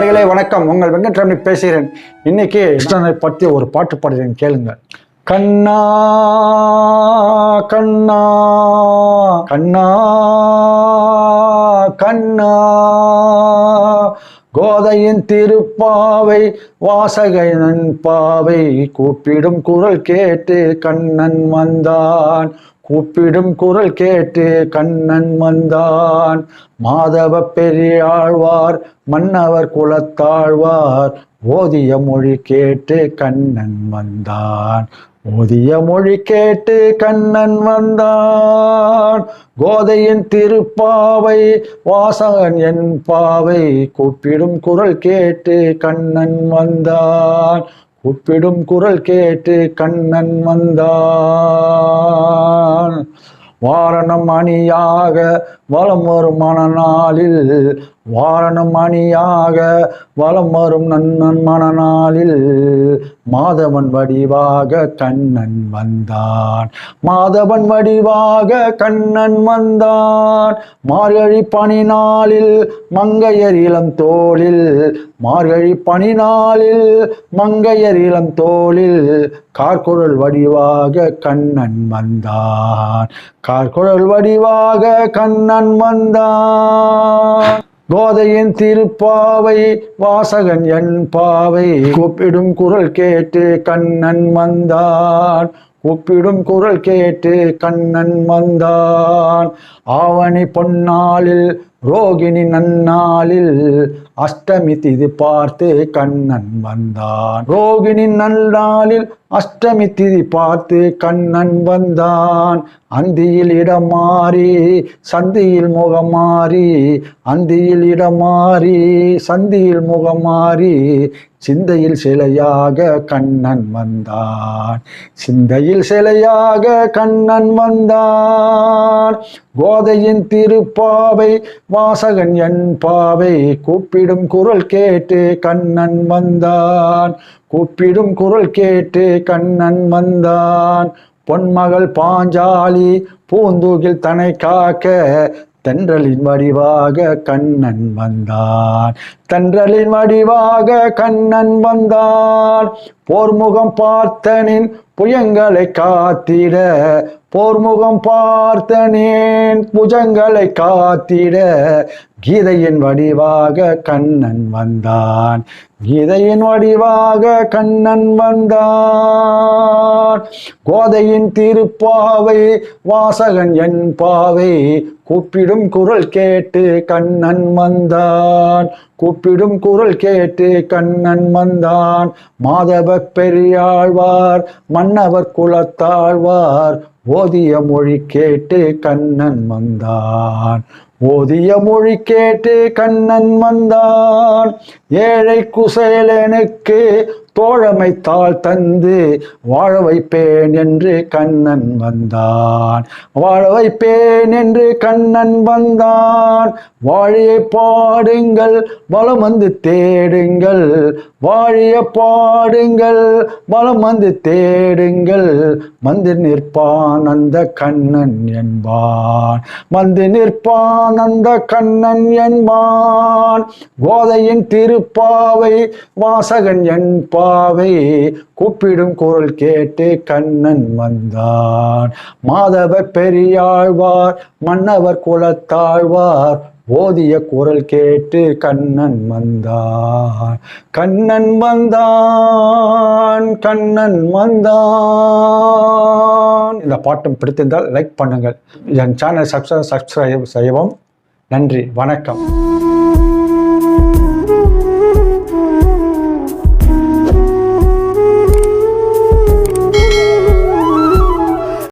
வணக்கம். உங்கள் வெங்கட்ரமணி பேசுகிறேன். இன்னைக்கு கிருஷ்ணனை பற்றி ஒரு பாட்டு பாடுகிறேன் கேளுங்க கண்ணா கண்ணா கண்ணா கண்ணா. கோதையின் திருப்பாவை வாசகனன் பாவை கூப்பிடும் குரல் கேட்டு கண்ணன் வந்தான் கூப்பிடும் குரல் கேட்டு கண்ணன் வந்தான் மாதவ பெரியாழ்வார் மன்னவர் குலத்தாழ்வார் ஓதிய மொழி கேட்டு கண்ணன் வந்தான் முதிய மொழி கேட்டு கண்ணன் வந்தான். கோதையின் திருப்பாவை வாசகன் என் பாவை. கூப்பிடும் குரல் கேட்டு கண்ணன் வந்தான். கூப்பிடும் குரல் கேட்டு கண்ணன் வந்தான். வாரணம் அணியாக வலம் வரும் மணநாளில் வாரணம் அணியாக வலம் வரும் நன்னன் மணநாளில் மாதவன் வடிவாக கண்ணன் வந்தான். மாதவன் வடிவாக கண்ணன் வந்தான். மார்கழி பனி நாளில் மங்கையர் இளம் தோளில். மார்கழி பனி நாளில் மங்கையர் இளம் தோளில். கார்குழல் வடிவாக கண்ணன் வந்தான். கார்குழல் வடிவாக கண்ணன் வந்தான். கோதையின் திருப்பாவை வாசகன் என் பாவை. கூப்பிடும் குரல் கேட்டு கண்ணன் வந்தான். ஒப்பிடும் குரல் கேட்டு கண்ணன் வந்தான். ஆவணி பொன்னாளில் ரோகிணி நன்னாளில் அஷ்டமி திதி பார்த்து கண்ணன் வந்தான். ரோகிணி நன்னாளில் அஷ்டமி திதி பார்த்து கண்ணன் வந்தான். அந்தியில் இடம் மாறி சந்தியில் முகம் மாறி அந்தியில் இடம் மாறி சந்தியில் முகம் மாறி சிந்தையில் சிலையாக கண்ணன் வந்தான். சிந்தையில் சிலையாக கண்ணன் வந்தான். கோதையின் திருப்பாவை வாசகன் என் பாவை கூப்பிடும் குரல் கேட்டு கண்ணன் வந்தான். கூப்பிடும் குரல் கேட்டு கண்ணன் வந்தான். பொன்மகள் பாஞ்சாலி பூந்தூகில் தனை காக்க தென்றலின் வடிவாக கண்ணன் வந்தான். தென்றலின் வடிவாக கண்ணன் வந்தான். போர்முகம் பார்த்தனின் புயங்களை காத்திட போர்முகம் பார்த்தனேன் புஜங்களை காத்திட. கீதையின் வடிவாக கண்ணன் வந்தான். கீதையின் வடிவாக கண்ணன் வந்தான். கோதையின் திருப்பாவை வாசகன் என் பாவை கூப்பிடும் குரல் கேட்டு கண்ணன் வந்தான். கூப்பிடும் குரல் கேட்டு கண்ணன் வந்தான். மாதவ பெரியாழ்வார் மன்னவர் குலத்தாழ்வார் ஓதிய மொழி கேட்டு கண்ணன் வந்தான். ஓதிய மொழி கேட்டு கண்ணன் வந்தான். ஏழை குசேலனுக்கு தோழமை தாள் தந்து வாழ வைப்பேன் என்று கண்ணன் வந்தான். வாழ வைப்பேன் என்று கண்ணன் வந்தான். வாழியை பாடுங்கள் வலம் வந்து தேடுங்கள். வாழிய பாடுங்கள் வலம் வந்து தேடுங்கள். வந்து நிற்பான் அந்த கண்ணன் என்பான். வந்து நிற்பான் அந்த கண்ணன் என்பான். கோதையின் திருப்பாவை வாசகன் என்பான். பாவை கூப்பிடும் குரல் கேட்டு கண்ணன் வந்தான். மாதவர் பெரியாழ்வார் மன்னவர் குலத்தாழ்வார் ஓதிய குரல் கேட்டு கண்ணன் வந்தான். கண்ணன் வந்தான் கண்ணன் வந்தான். இந்த பாட்டம் பிடித்திருந்தால் லைக் பண்ணுங்கள். என் சேனல் சப்ஸ்கிரைப் சப்ஸ்கிரைப் செய்யவும். நன்றி வணக்கம்.